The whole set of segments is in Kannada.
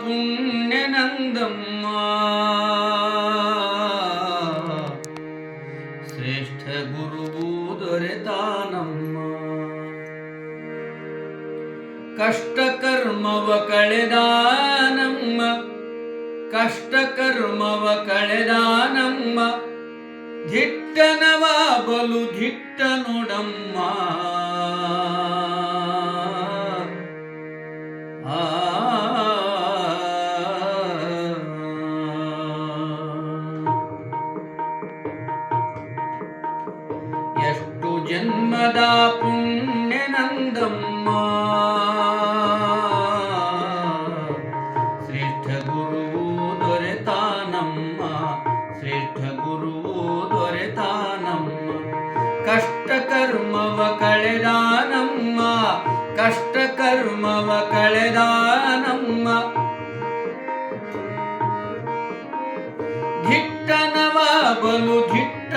ಪುಣ್ಯ ನಂದಮ್ಮ ಶ್ರೇಷ್ಠ ಗುರುವು ದೊರೆತಾನಮ್ಮ. ಕಷ್ಟ ಕರ್ಮವ ಕಳೆದಾನಮ್ಮ. ಕಷ್ಟ ಕರ್ಮವ ಕಳೆದಾನಮ್ಮ. ಧಿಟ್ಟನವ ಬಲು ಧಿಟ್ಟ ನೋಡಮ್ಮ ಜನ್ಮದ ಪುಣ್ಯ ನಂದಮ್ಮ. ಶ್ರೇಷ್ಠ ಗುರುವು ದೊರೆತಾನಮ್ಮ. ಶ್ರೇಷ್ಠ ಗುರುವು ದೊರೆತಾನಮ್ಮ. ಕಷ್ಟ ಕರ್ಮವ ಕಳೆದಾನಮ್ಮ. ಕಷ್ಟ ಕರ್ಮವ ಕಳೆದಾನಮ್ಮ. ಧಿಟ್ಟನವ ಬಲು ಧಿಟ್ಟ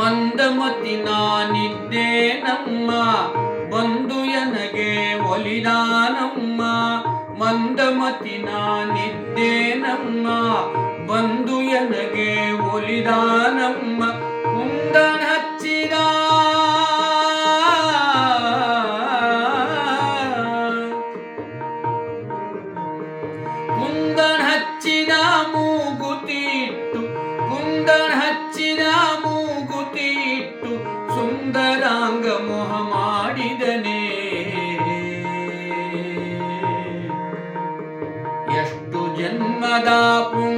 ಮಂದಮತಿ ನಾನಿದ್ದೆ ನಮ್ಮ. ಬಂದು ಎನಗೆ ಒಲಿದಾನಮ್ಮ ಮಂದಮತಿ ನಾನಿದ್ದೆ ನಮ್ಮ. ಬಂದು ಎನಗೆ ಒಲಿದಾನಮ್ಮ ಕುಂದಣ ಸುಂದರಾಂಗ ಮೋಹ ಮಾಡಿದನೆ. ಎಷ್ಟು ಜನ್ಮದ ಪುಣ್ಯ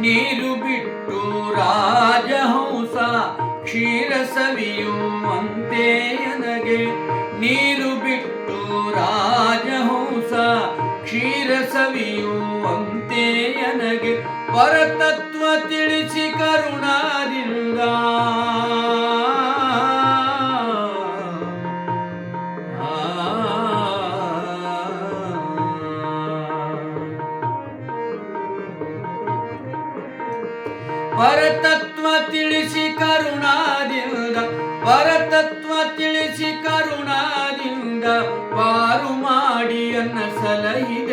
ನೀರು ಬಿಟ್ಟು ರಾಜಹಂಸ ಕ್ಷೀರ ಸವಿಯುವಂತೆ ನನಗೆ. ನೀರು ಬಿಟ್ಟು ರಾಜಹಂಸ ಕ್ಷೀರ ಸವಿಯುವಂತೆ ನನಗೆ. ಪರತತ್ವ ತಿಳಿಸಿ ಕರುಣಾದಿಂದ ಪರತತ್ವ ತಿಳಿಸಿ ಕರುಣಾದಿಂದ ಪರತತ್ವ ತಿಳಿಸಿ ಕರುಣಾದಿಂದ ಪಾರು ಮಾಡಿ ಅನ್ನ ಸಲಹಿದನೆ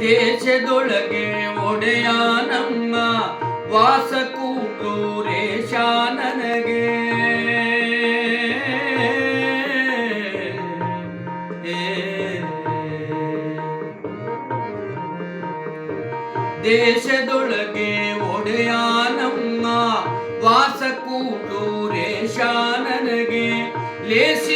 ದೇಶದೊಳಗೆ ಒಡೆಯ ನಮ್ಮ ವಾಸ ಕೂರೇಶ ನನಗೆ ದೇಶದೊಳಗೆ ಒಡೆಯ ನಮ್ಮ ವಾಸ ಕೂರೇಶ ನನಗೆ ಲೇಸಿನಿಲ್ದ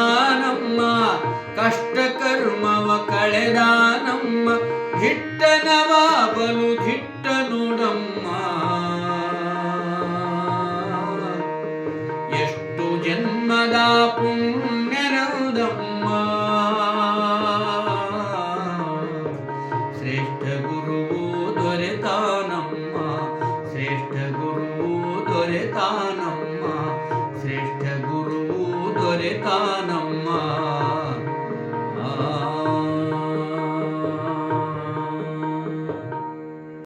ಕಳೆದಾನಮ್ಮ ಕಷ್ಟ ಕರ್ಮವ ಕಳೆದಾನಮ್ಮ ಹಿಟ್ಟನವ ಬಲು ಧಿಟ್ಟ ನೋಡಮ್ಮ. ಎಷ್ಟು ಜನ್ಮದ ಪುಣ್ಯನದಮ್ಮ ಶ್ರೇಷ್ಠ ಗುರುವು ದೊರೆತಾನಮ್ಮ, ಶ್ರೇಷ್ಠ ಗುರುವು ದೊರೆತಾನಮ್ಮ. ಶ್ರೇಷ್ಠ ಗುರುವು ದೊರೆತಾನಮ್ಮ